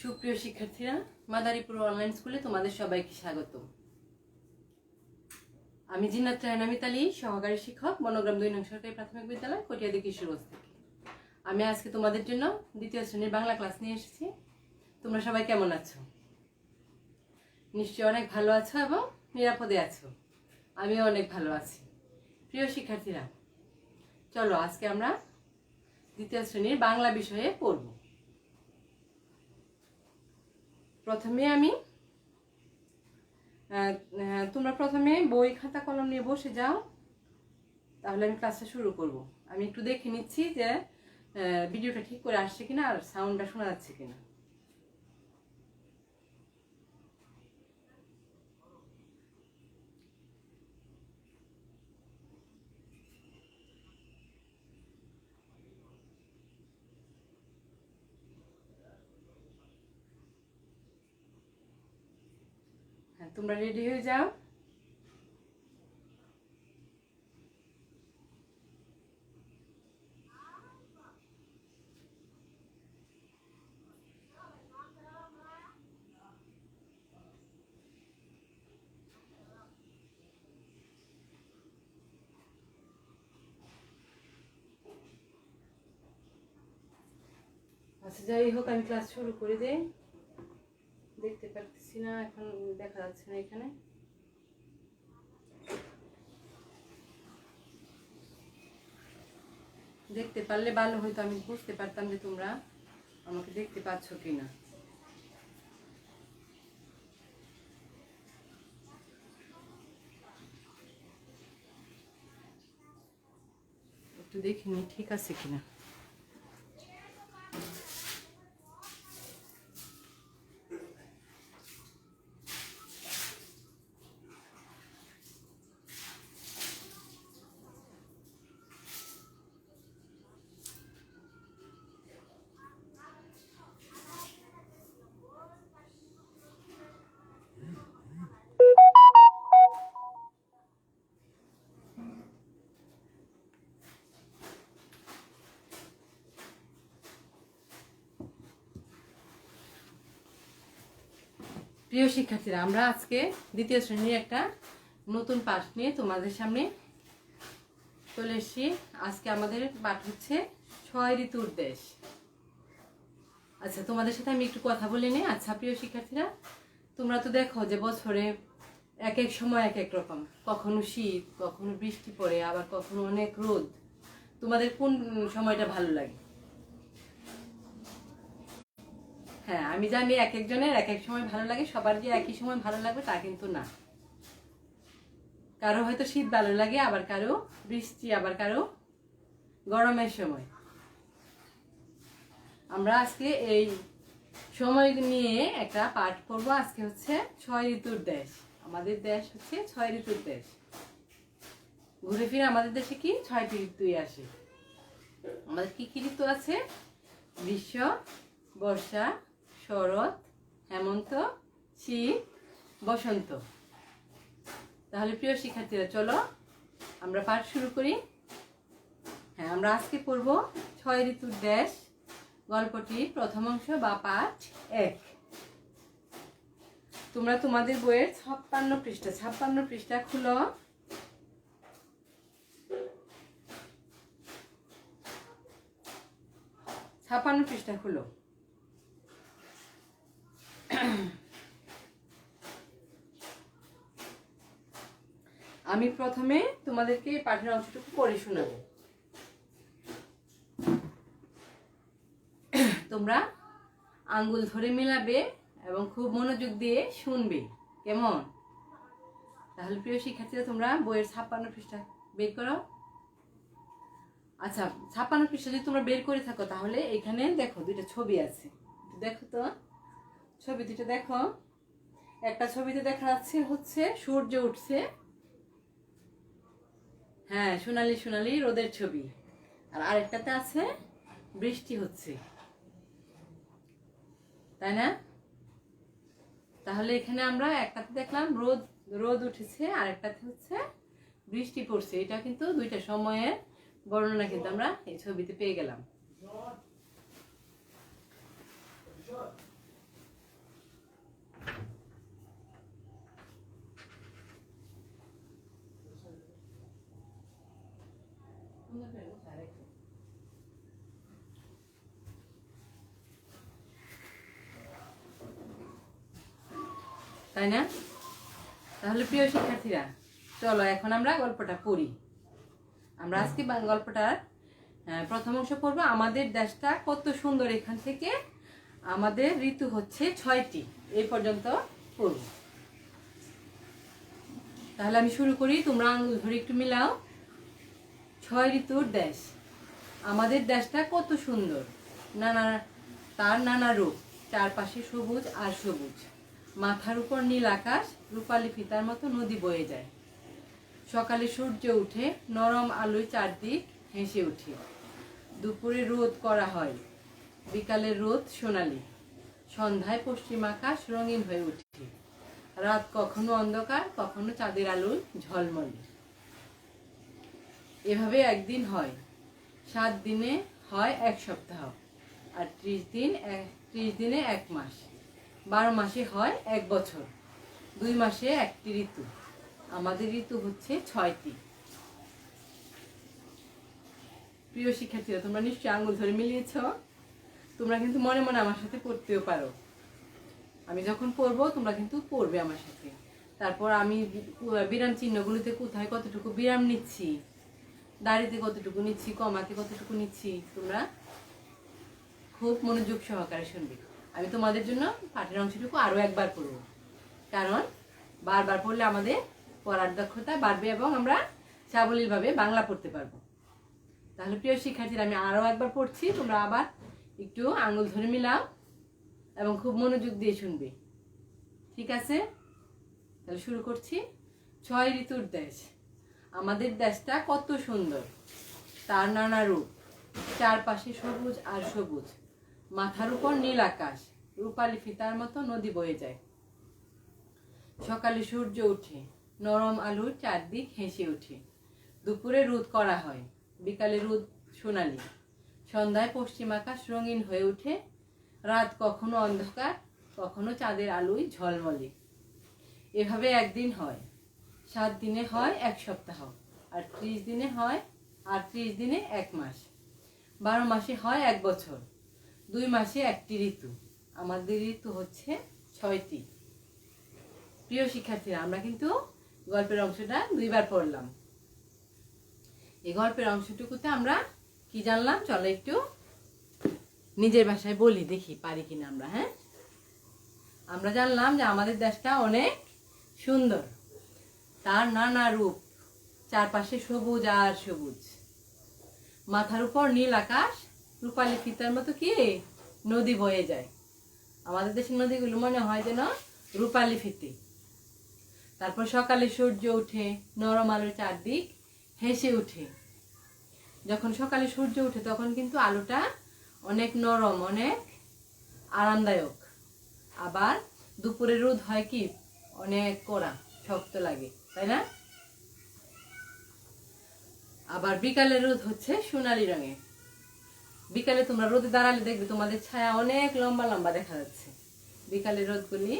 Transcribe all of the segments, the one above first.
সুপ্রিয় শিক্ষার্থীরা, মাদারীপুর অনলাইন স্কুলে তোমাদের সবাইকে স্বাগত আমি জিন্নাত রায়না মিতালি, সহকারী শিক্ষক, বনগ্রাম দুই নং সরকারি প্রাথমিক বিদ্যালয়, কটিয়াদি কিশোরগঞ্জ থেকে। আমি আজকে তোমাদের জন্য দ্বিতীয় শ্রেণির বাংলা ক্লাস নিয়ে এসেছি। তোমরা সবাই কেমন আছো? নিশ্চয়ই অনেক ভালো আছো এবং নিরাপদে আছো। আমিও অনেক ভালো আছি। প্রিয় শিক্ষার্থীরা, চলো আজকে আমরা দ্বিতীয় শ্রেণির বাংলা বিষয়ে পড়ব। প্রথমে আমি তোমরা প্রথমে বই খাতা কলম নিয়ে বসে যাও। তাহলে আমি ক্লাসটা শুরু করব। আমি একটু দেখে নিচ্ছি যে ভিডিওটা ঠিক করে আসছে কিনা আর সাউন্ডটা শোনা যাচ্ছে কিনা হ্যাঁ তোমরা রেডি হয়ে যাও? আচ্ছা যাই হোক আমি ক্লাস শুরু করে দেই। দেখতে পারতেছি না, এখন দেখা যাচ্ছে না এখানে। দেখতে পারলে ভালো হয়তো আমি বুঝতে পারতাম যে তোমরা আমাকে দেখতে পাচ্ছ কিনা। একটু দেখিনি ঠিক আছে কিনা। প্রিয় শিক্ষার্থীরা, আমরা আজকে দ্বিতীয় শ্রেণির একটা নতুন পাঠ নিয়ে তোমাদের সামনে চলে এসেছি। আজকে আমাদের পাঠ হচ্ছে ছয় ঋতুর দেশ। আচ্ছা তোমাদের সাথে আমি একটু কথা বলে নিই। আচ্ছা প্রিয় শিক্ষার্থীরা, তোমরা তো দেখো যে বছরে এক এক সময় এক এক রকম। কখনো শীত, কখনো বৃষ্টি পড়ে, আবার কখনো অনেক রোদ। তোমাদের কোন সময়টা ভালো লাগে? হ্যাঁ আমি জানি এক একজনের এক এক সময় ভালো লাগে, সবার যে একই সময় ভালো লাগবে তা কিন্তু না। কারও হয়তো শীত ভালো লাগে, আবার কারও বৃষ্টি, আবার কারও গরমের সময়। আমরা আজকে এই সময় নিয়ে একটা পাঠ করব আজকে হচ্ছে ছয় ঋতুর দেশ। আমাদের দেশ হচ্ছে ছয় ঋতুর দেশ। ঘুরে ফিরে আমাদের দেশে কি ছয়টি ঋতুই আসে? আমাদের কি কি ঋতু আছে? গ্রীষ্ম, বর্ষা শরৎ, হেমন্ত, শীত, বসন্ত। তাহলে প্রিয় শিক্ষার্থীরা, চলো আমরা পাঠ শুরু করি। হ্যাঁ আমরা আজকে পড়ব ছয় ঋতুর দেশ গল্পটি প্রথম অংশ বা পাঠ এক। তোমরা তোমাদের বইয়ের ছাপ্পান্ন পৃষ্ঠা ছাপ্পান্ন পৃষ্ঠা খুলো। ছাপ্পান্ন পৃষ্ঠা খুলো। আমি প্রথমে তোমাদেরকে পাঠের অংশটুকু পড়ে শোনাবো। তোমরা আঙ্গুল ধরে মেলাবে এবং খুব মনোযোগ দিয়ে শুনবে। কেমন? তাহলে প্রিয় শিক্ষার্থীরা, তোমরা বইয়ের ছাপ্পান্ন পৃষ্ঠা বের করো। আচ্ছা ছাপ্পান্ন পৃষ্ঠা যদি তোমরা বের করে থাকো, তাহলে এখানে দেখো দুইটা ছবি আছে। দেখো তো। ছবি দুটো দেখো। একটা ছবিতে দেখা যাচ্ছে হচ্ছে সূর্য উঠছে। হ্যাঁ সোনালি সোনালি রোদের ছবি। আর আরেকটাতে আছে বৃষ্টি হচ্ছে। তাই না? তাহলে এখানে আমরা একটাতে দেখলাম রোদ রোদ উঠেছে আর একটাতে হচ্ছে বৃষ্টি পড়ছে। এটা কিন্তু দুইটা সময়ের বর্ণনা কিন্তু আমরা এই ছবিতে পেয়ে গেলাম সুন্দর করে গুছায় রাখো। তাই না? তাহলে প্রিয় শিক্ষার্থীরা, চলো এখন আমরা গল্পটা পড়ি। আমরা আজকে গল্পটার প্রথম অংশ পড়ব। আমাদের দেশটা কত সুন্দর এখান থেকে। আমাদের ঋতু হচ্ছে ছয়টি। এই পর্যন্ত পড়ব। তাহলে আমি শুরু করি। তোমরা আঙুল ধরে একটু মিলাও। ছয় ঋতুর দেশ। আমাদের দেশটা কত সুন্দর। নানা, তার নানা রূপ, চারপাশে সবুজ আর সবুজ। মাথার উপর নীল আকাশ, রূপালি ফিতার মতো নদী বয়ে যায়। সকালে সূর্য উঠে, নরম আলোয় চারদিক হেসে ওঠে দুপুরে রোদ করা হয়, বিকালে রোদ সোনালি। সন্ধ্যায় পশ্চিম আকাশ রঙিন হয়ে ওঠে রাত কখনো অন্ধকার, কখনো চাঁদের আলোয় ঝলমলে। এভাবে একদিন হয়। সাত দিনে হয় এক সপ্তাহ আর ত্রিশ দিন ত্রিশ দিনে এক মাস। বারো মাসে হয় এক বছর। দুই মাসে একটি ঋতু। আমাদের ঋতু হচ্ছে ছয়টি। প্রিয় শিক্ষার্থীরা, তোমরা নিশ্চয়ই আঙুল ধরে মিলিয়েছ? তোমরা কিন্তু মনে মনে আমার সাথে পড়তেও পারো। আমি যখন পড়ব, তোমরা কিন্তু পড়বে আমার সাথে। তারপর আমি বিরাম চিহ্নগুলোতে কোথায় কতটুকু বিরাম নিচ্ছি দাড়িতে কতটুকু নিচ্ছি, কমাতে কতটুকু নিচ্ছি, তোমরা খুব মনোযোগ সহকারে শুনবে। আমি তোমাদের জন্য পাঠের অংশটুকু আরও একবার পড়ব কারণ বারবার পড়লে আমাদের পড়ার দক্ষতা বাড়বে এবং আমরা সাবলীলভাবে বাংলা পড়তে পারব। তাহলে প্রিয় শিক্ষার্থীরা, আমি আরও একবার পড়ছি, তোমরা আবার একটু আঙুল ধরে মিলাও এবং খুব মনোযোগ দিয়ে শুনবে। ঠিক আছে? তাহলে শুরু করছি। ছয় ঋতুর দেশ। আমাদের দেশটা কত সুন্দর। তার নানা রূপ, চারপাশে সবুজ আর সবুজ। মাথার উপর নীল আকাশ, রূপালি ফিতার মতো নদী বয়ে যায়। সকালে সূর্য ওঠে, নরম আলোর চারদিক হেসে ওঠে। দুপুরে রোদ করা হয়, বিকালে রোদ সোনালি। সন্ধ্যায় পশ্চিম আকাশ রঙিন হয়ে ওঠে। রাত কখনো অন্ধকার, কখনো চাঁদের আলোয় ঝলমলে। এভাবে একদিন হয়। সাত দিনে হয় এক সপ্তাহ, আর ত্রিশ দিনে হয়, আর ত্রিশ দিনে এক মাস। বারো মাসে হয় এক বছর, দুই মাসে একটি ঋতু। আমাদের ঋতু হচ্ছে ছয়টি। প্রিয় শিক্ষার্থীরা, আমরা কিন্তু গল্পের অংশটা দুইবার পড়লাম। এই গল্পের অংশটুকুতে আমরা কি জানলাম? চলো একটু নিজের ভাষায় বলি, দেখি পারি কিনা আমরা হ্যাঁ? আমরা জানলাম যে আমাদের দেশটা অনেক সুন্দর। তার নানা রূপ, চারপাশে সবুজ আর সবুজ। মাথার উপর নীল আকাশ, রূপালি ফিতার মতো কি? নদী বয়ে যায়। আমাদের দেশের নদীগুলো মনে হয় যেন রূপালি ফিতে। তারপর সকালে সূর্য উঠে, নরম আলোর চারদিক হেসে উঠে। যখন সকালে সূর্য উঠে, তখন কিন্তু আলোটা অনেক নরম, অনেক আরামদায়ক। আবার দুপুরে রোদ হয় কি? অনেক কড়া, শক্ত লাগে। তাই না? আবার বিকালে রোদ হচ্ছে সোনালি রঙের বিকালে তোমরা রোদে দাঁড়ালে দেখবে তোমাদের ছায়া অনেক লম্বা লম্বা দেখা যাচ্ছে। বিকালে রোদগুলি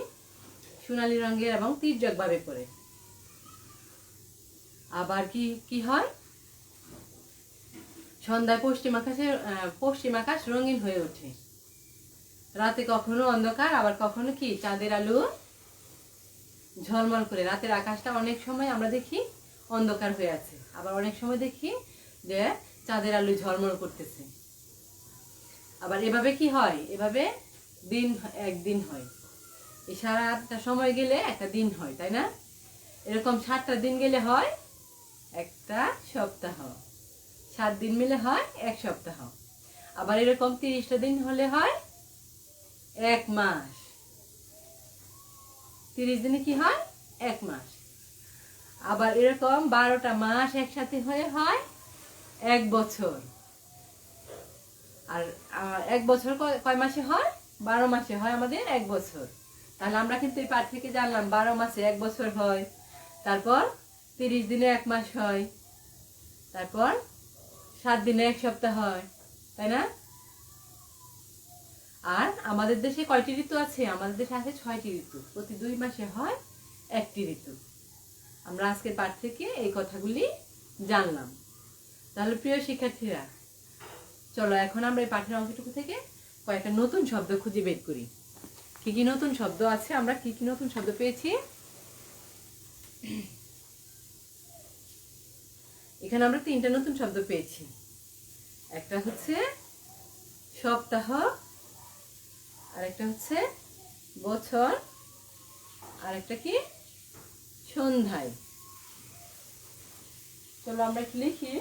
সোনালি রঙের এবং পড়ে। আবার কি কি হয়? সন্ধ্যায় পশ্চিম আকাশে পশ্চিম আকাশ রঙিন হয়ে ওঠে। রাতে কখনো অন্ধকার, আবার কখনো কি? চাঁদের আলো ঝলমল করে। রাতের আকাশটা অনেক সময় আমরা দেখি অন্ধকার হয়ে আছে। আবার অনেক সময় দেখি যে চাঁদের আলো ঝলমল করতেছে। আবার এভাবে কি হয়? এভাবে দিন একদিন হয়। এই সারা আটটা সময় গেলে একটা দিন হয়, তাই না? এরকম সাতটা দিন গেলে হয় একটা সপ্তাহ। সাত দিন মিলে হয় এক সপ্তাহ। আবার এরকম তিরিশটা দিন হলে হয় এক মাস। তিরিশ দিনে কি হয়? এক মাস। আবার এরকম বারোটা মাস একসাথে হয়ে হয় এক বছর। আর এক বছর কয়- মাসে হয়? বারো মাসে হয় আমাদের এক বছর। তাহলে আমরা কিন্তু এই পাঠ থেকে জানলাম বারো মাসে এক বছর হয়, তারপর তিরিশ দিনে এক মাস হয়, তারপর সাত দিনে এক সপ্তাহ হয়, তাই না? আর আমাদের দেশে কয়টি ঋতু আছে? আমাদের দেশে আছে ছয়টি ঋতু। প্রতি দুই মাসে হয় একটি ঋতু। আমরা আজকের পাঠ থেকে এই কথাগুলি জানলাম। তাহলে প্রিয় শিক্ষার্থীরা, চলো এখন আমরা এই পাঠের অংশটুকু থেকে কয়েকটা নতুন শব্দ খুঁজে বের করি। কি কি নতুন শব্দ আছে? আমরা কি কি নতুন শব্দ পেয়েছি? এখানে আমরা তিনটা নতুন শব্দ পেয়েছি। একটা হচ্ছে সপ্তাহ আর একটা হচ্ছে বছর আর একটা কি? সন্ধ্যায়। চলো আমরা একটু লিখি।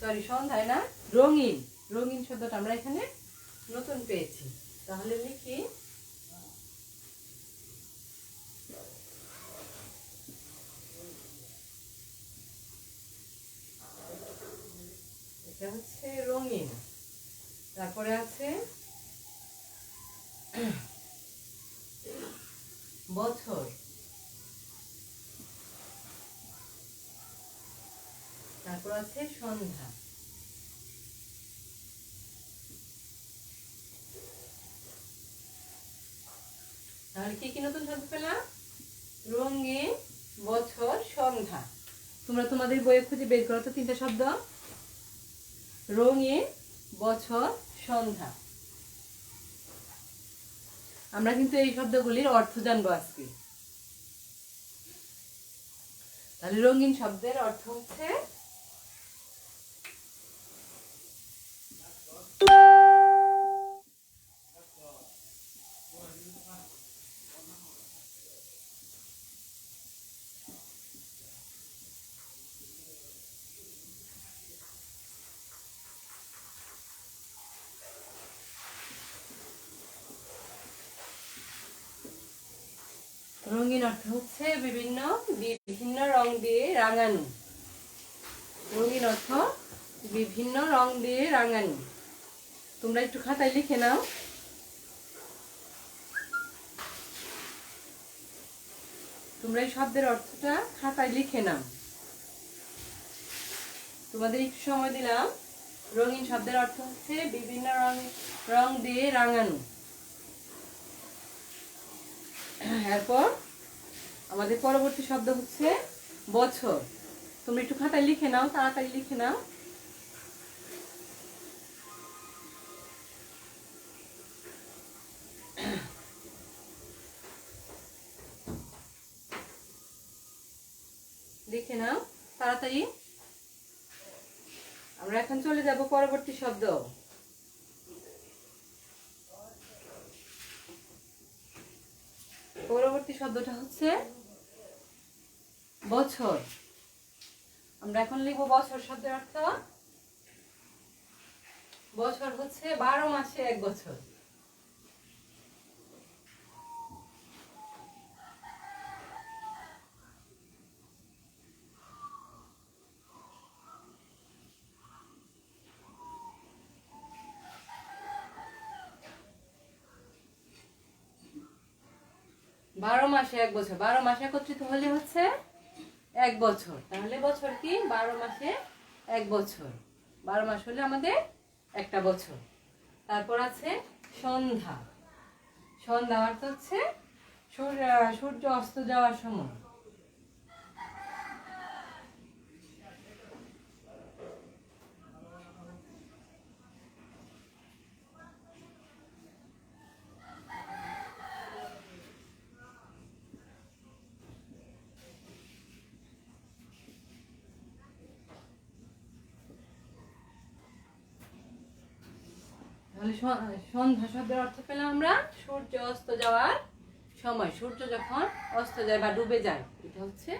সরি সন্ধ্যায় না, রঙিন। রঙিন শব্দটা আমরা এখানে নতুন পেয়েছি। তাহলে লিখি। এটা হচ্ছে রঙিন। তারপরে আছে বছর। তারপর আছে সন্ধ্যা। তাহলে কি কি নতুন শব্দ পেলাম? রঙিন বছর সন্ধ্যা। তোমরা তোমাদের বইয়ে খুঁজে বের করো তো তিনটা শব্দ। রঙিন বছর সন্ধ্যা। আমরা কিন্তু এই শব্দগুলির অর্থ জানব আজকে। তাহলে রঙিন শব্দের অর্থ হচ্ছে রঙিন অর্থ হচ্ছে বিভিন্ন বিভিন্ন রং দিয়ে রাঙানো। রঙিন অর্থ, বিভিন্ন রং দিয়ে রাঙানো। তোমরা একটু খাতায় লিখে নাও। তোমরা এই শব্দের অর্থটা খাতায় লিখে নাও। তোমাদের একটু সময় দিলাম। রঙিন শব্দের অর্থ হচ্ছে বিভিন্ন রং রং দিয়ে রাঙানো। এরপর আমাদের পরবর্তী শব্দ হচ্ছে বছর। তুমি একটু খাতায় লিখে নাও, তাড়াতাড়ি লিখে নাও। লিখে নাও, তাড়াতাড়ি। আমরা এখন চলে যাব পরবর্তী শব্দ। পরবর্তী শব্দটা হচ্ছে বছর। আমরা এখন লিখব বছর শব্দের অর্থ বছর হচ্ছে বারো মাসে এক বছর বারো মাসে এক বছর, বারো মাসে একত্রিত হলে হচ্ছে এক বছর। তাহলে বছর কি? বারো মাসে এক বছর। বারো মাস হলে আমাদের একটা বছর। তারপর আছে সন্ধ্যা। সন্ধ্যা অর্থ হচ্ছে সূর্য অস্ত যাওয়ার সময়। তাহলে স- সন্ধ্যা শব্দের অর্থ পেলাম আমরা সূর্য অস্ত যাওয়ার সময়। সূর্য যখন অস্ত যায় বা ডুবে যায়, এটা হচ্ছে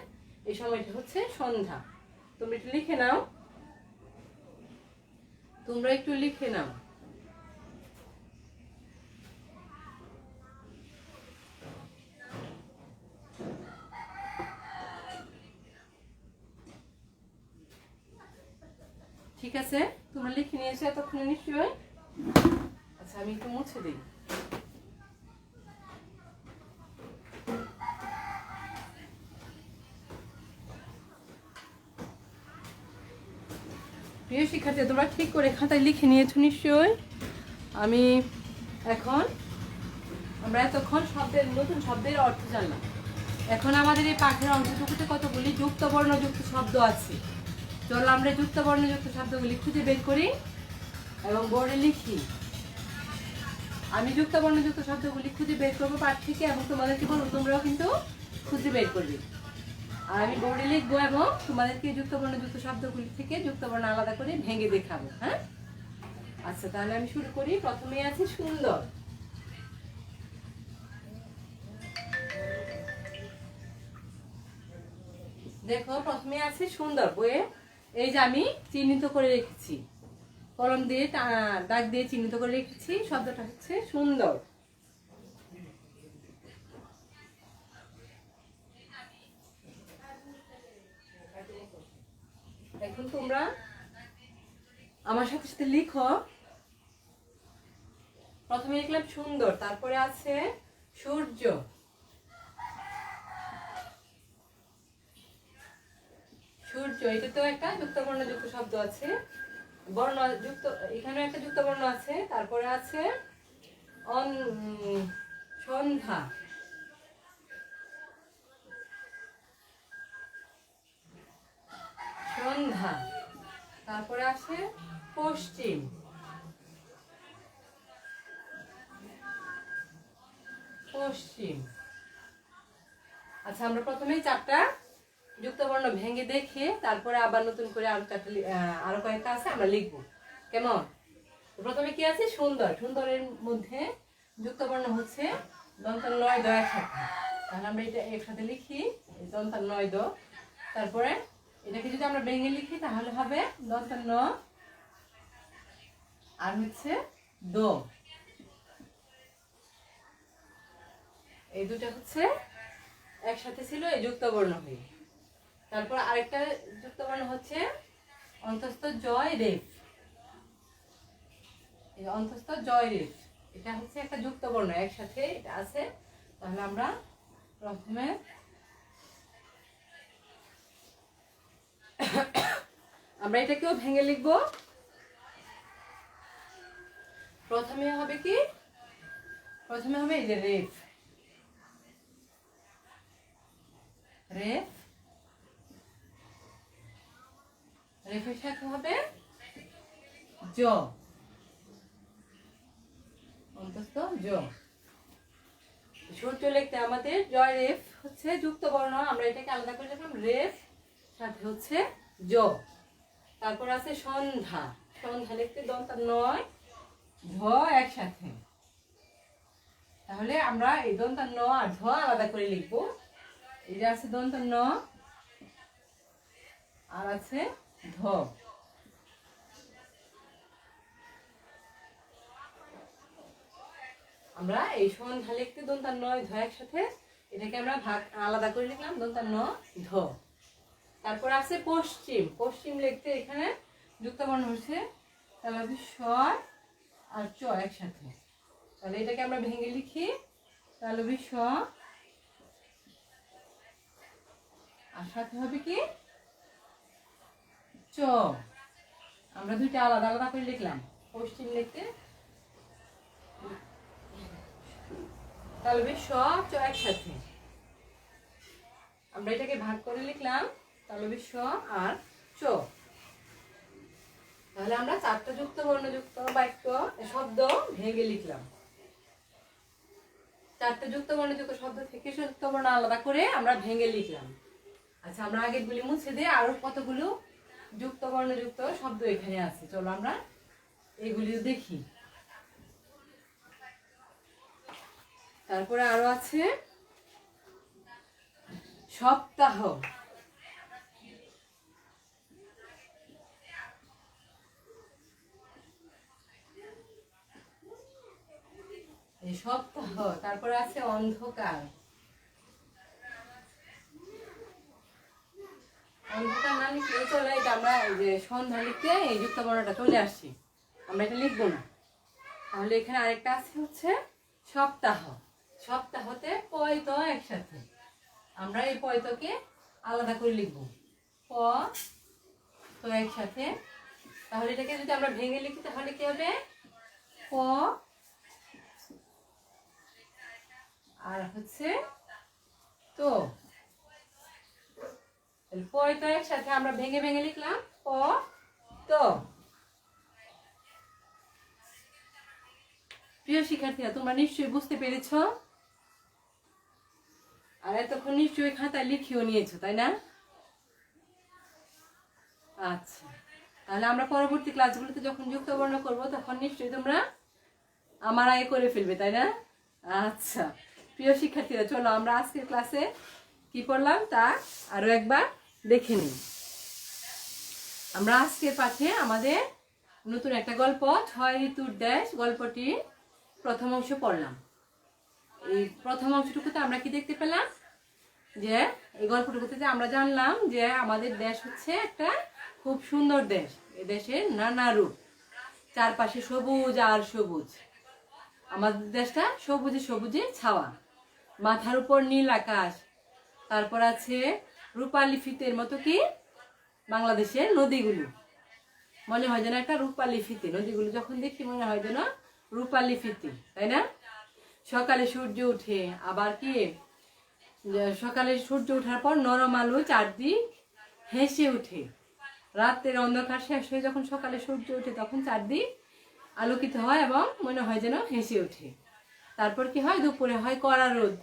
এই সময়টা হচ্ছে সন্ধ্যা। তোমরা একটু লিখে নাও। তোমরা একটু লিখে নাও। ঠিক আছে? তোমরা লিখে নিয়েছো এতক্ষণে নিশ্চয়ই? আচ্ছা আমি একটু মুছে দিই। প্রিয় শিক্ষার্থী, তোমরা ঠিক করে খাতায় লিখে নিয়েছো নিশ্চয়ই। আমি এখন আমরা এতক্ষণ শব্দের নতুন শব্দের অর্থ জানলাম। এখন আমাদের এই পাঠের অংশটুকুতে কতগুলি যুক্ত বর্ণ যুক্ত শব্দ আছে? চলো আমরা যুক্ত বর্ণযুক্ত শব্দগুলি খুঁজে বের করি। এবং বোর্ডে লিখি। আমি যুক্ত বর্ণ যুক্ত শব্দগুলি খুঁজে বের করব পাঠ থেকে এবং তোমাদেরকে বলব? তোমরাও কিন্তু খুঁজে বের করবে। আর আমি বোর্ডে লিখব এবং তোমাদেরকে যুক্ত বর্ণ যুক্ত শব্দগুলি থেকে যুক্ত বর্ণ আলাদা করে ভেঙে দেখাবো হ্যাঁ? আচ্ছা তাহলে আমি শুরু করি। প্রথমে আছে সুন্দর। দেখো প্রথমে আছে সুন্দর বইয়ে। এই যে আমি চিহ্নিত করে রেখেছি। কলম দিয়ে দাগ দিয়ে চিহ্নিত করে রেখেছি, শব্দটা হচ্ছে সুন্দর। এখন তোমরা আমার সাথে সাথে লিখো। প্রথমে লিখলাম সুন্দর, তারপরে আছে সূর্য। সূর্য এটা তো একটা যুক্ত বর্ণ যুক্ত শব্দ আছে। বর্ণ যুক্ত এখানে একটা যুক্ত বর্ণ আছে, তারপরে আছে অন সন্ধ্যা। সন্ধ্যা। তারপরে আছে পশ্চিম। পশ্চিম। আচ্ছা আমরা প্রথমেই চারটা যুক্তবর্ণ ভেঙে দেখে তারপরে আবার নতুন করে আরও চারটা আরও কয়েকটা আছে, আমরা লিখব। কেমন? প্রথমে কি আছে? সুন্দর। সুন্দরের মধ্যে যুক্তবর্ণ হচ্ছে দন্তান নয় দ একসাথে তাহলে আমরা এটা একসাথে লিখি, এই দন্তান নয় দ। তারপরে এটাকে যদি আমরা ভেঙে লিখি, তাহলে হবে দন্তান ন আর হচ্ছে দ। এই দুটা হচ্ছে একসাথে ছিল এই যুক্তবর্ণ হয়ে। তারপর আরেকটা যুক্তবর্ণ হচ্ছে অন্তস্থ জয় রেফ। অন্তস্থ জয় রেফ, এটা হচ্ছে একটা যুক্তবর্ণ, একসাথে এটা আছে। তাহলে আমরা প্রথমে আমরা এটাকেও ভেঙে লিখব। প্রথমে হবে কি? প্রথমে হবে এই যে রেফ। রেফ। রেফের সাথে হবে? জ। অন্তস্থ জ। সূর্য লিখতে আমাদের জয় রেফ হচ্ছে যুক্ত বর্ণ। আমরা এটাকে আলাদা করে লিখলাম রেফ সাথে হচ্ছে জ। তারপর আছে সন্ধ্যা। সন্ধ্যা লিখতে দন্তা নয় ঝ একসাথে। তাহলে আমরা এই দন্তা ন আর ঝ আলাদা করে লিখব। যে আছে দন্ত ন। আর আছে ধ আমরা এই সন্ধ্যা লিখতে দন্তা নয় ধ একসাথে। এটাকে আমরা ভাগ, আলাদা করে লিখলাম দন্তা ন ধ। তারপর আছে পশ্চিম। পশ্চিম লিখতে এখানে যুক্ত বর্ণ হচ্ছে তাহলে হবে স্বর আর চ একসাথে। তাহলে এটাকে আমরা ভেঙে লিখি। তাহলে হবে স আর সাথে হবে কি? আমরা দুইটা আলাদা আলাদা করে লিখলাম। পশ্চিম লিখতে। চ একসাথে। আমরা এটাকে ভাগ করে লিখলাম স আর চ। তাহলে আমরা চারটা যুক্ত বর্ণযুক্ত বাক্য, শব্দ ভেঙে লিখলাম। চারটা যুক্ত বর্ণযুক্ত শব্দ থেকে যুক্ত, বর্ণ আলাদা করে আমরা ভেঙে লিখলাম। আচ্ছা আমরা আগেরগুলি মুছে দিয়ে আরও কতগুলো যুক্ত বর্ণযুক্ত শব্দ এখানে আছে। চলো আমরা এগুলিও দেখি। তারপরে আরও আছে, সপ্তাহ। সপ্তাহ, তারপরে আছে অন্ধকার। আমরা যে এই চলে আমরা এটা লিখব তাহলে এখানে আরেকটা আছে হচ্ছে সপ্তাহ। সপ্তাহতে একসাথে। আমরা এই পয়তকে আলাদা করে লিখব। প তো একসাথে। তাহলে এটাকে যদি আমরা ভেঙে লিখি, তাহলে কি হবে? প আর হচ্ছে তো। তো একসাথে আমরা ভেঙে ভেঙে লিখলাম, প, তো। প্রিয় শিক্ষার্থীরা, তোমরা নিশ্চয়ই বুঝতে পেরেছ? আর এতক্ষণ নিশ্চয়ই খাতায় লিখিও নিয়েছো, তাই না? আচ্ছা তাহলে আমরা পরবর্তী ক্লাসগুলোতে যখন যুক্ত বর্ণ করব, তখন নিশ্চয়ই তোমরা আমার আগে করে ফেলবে, তাই না? আচ্ছা প্রিয় শিক্ষার্থীরা, চলো আমরা আজকের ক্লাসে কি পড়লাম তা আরও একবার দেখে নিই। আমরা আজকের পাঠে আমাদের নতুন একটা গল্প, ছয় ঋতুর দেশ গল্পটি প্রথম অংশ পড়লাম। এই প্রথম অংশটুকুতে আমরা কি দেখতে পেলাম? যে এই গল্পটুকুতে যে আমরা জানলাম যে আমাদের দেশ হচ্ছে একটা খুব সুন্দর দেশ এই দেশের নানা রূপ। চারপাশে সবুজ আর সবুজ। আমাদের দেশটা সবুজে সবুজে ছাওয়া। মাথার উপর নীল আকাশ। তারপর আছে রূপালি ফিতের মতো কি? বাংলাদেশের নদীগুলো। মনে হয় যেন একটা রূপালি ফিতে। নদীগুলো যখন দেখি মনে হয় যেন রূপালি ফিতে, তাই না? সকালে সূর্য উঠে, আবার কি? সকালে সূর্য ওঠার পর নরম আলো চারদিক হেসে ওঠে। রাতের অন্ধকার শেষ হয়ে যখন সকালে সূর্য ওঠে, তখন চারদিক আলোকিত হয় এবং মনে হয় যেন হেসে ওঠে। তারপর কি হয়? দুপুরে হয় কড়া রোদ।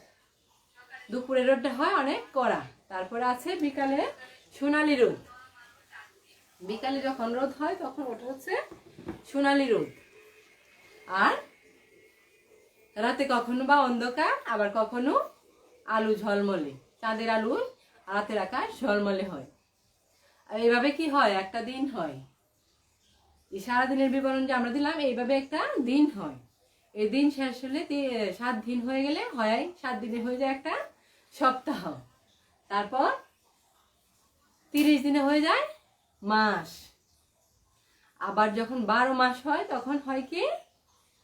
দুপুরে রোদটা হয় অনেক কড়া। তারপরে আছে বিকালে সোনালি রোদ। বিকালে যখন রোদ হয়, তখন ওটা হচ্ছে সোনালি রোদ। আর রাতে কখনো বা অন্ধকার, আবার কখনো আলু ঝলমলে। চাঁদের আলু রাতের আকাশ ঝলমলে হয়। আর এইভাবে কি হয়? একটা দিন হয়। এই সারাদিনের বিবরণ যে আমরা দিলাম, এইভাবে একটা দিন হয়। এই দিন শেষ হলে সাত দিন হয়ে গেলে হয়, সাত দিনে হয়ে যায় একটা সপ্তাহ। তারপর তিরিশ দিনে হয়ে যায় মাস। আবার যখন বারো মাস হয়, তখন হয় কি?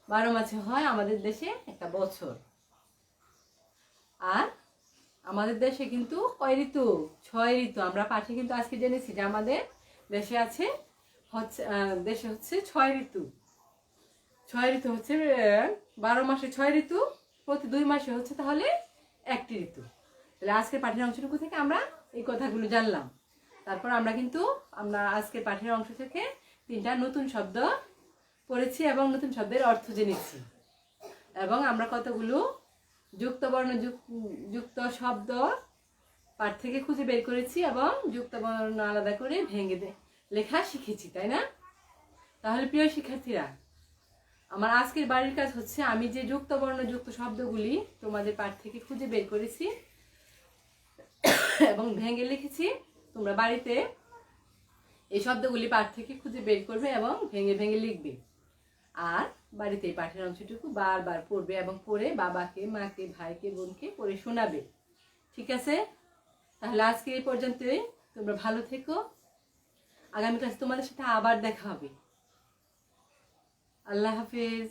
বারো মাসে হয় আমাদের দেশে একটা বছর। আর আমাদের দেশে কিন্তু কয় ঋতু? ছয় ঋতু। আমরা পাঠে কিন্তু আজকে জেনেছি যে আমাদের দেশে আছে হচ্ছে দেশে হচ্ছে ছয় ঋতু। ছয় ঋতু হচ্ছে বারো মাসে ছয় ঋতু, প্রতি দুই মাসে হচ্ছে তাহলে একটি ঋতু। তাহলে আজকের পাঠের অংশটুকু থেকে আমরা এই কথাগুলো জানলাম। তারপর আমরা কিন্তু, আমরা আজকের পাঠের অংশ থেকে তিনটা নতুন শব্দ পড়েছি এবং নতুন শব্দের অর্থ জেনেছি। এবং আমরা কতগুলো যুক্ত বর্ণ যুক্ত শব্দ পাঠ থেকে খুঁজে বের করেছি এবং যুক্ত বর্ণ আলাদা করে ভেঙে লেখা শিখেছি, তাই না? তাহলে প্রিয় শিক্ষার্থীরা, আমার আজকের বাড়ির কাজ হচ্ছে আমি যে যুক্ত বর্ণ যুক্ত শব্দগুলি তোমাদের পাঠ থেকে খুঁজে বের করেছি এবং ভেঙে লিখেছি, তোমরা বাড়িতে এই শব্দগুলি পাঠ থেকে খুঁজে বের করবে এবং ভেঙে ভেঙে লিখবে। আর বাড়িতে এই পাঠের অংশটুকু বারবার পড়বে এবং পড়ে বাবাকে, মাকে, ভাইকে, বোনকে পড়ে শোনাবে। ঠিক আছে? তাহলে আজকে এই পর্যন্তই। তোমরা ভালো থেকো। আগামী ক্লাসে তোমাদের সাথে আবার দেখা হবে। আল্লাহ হাফিজ।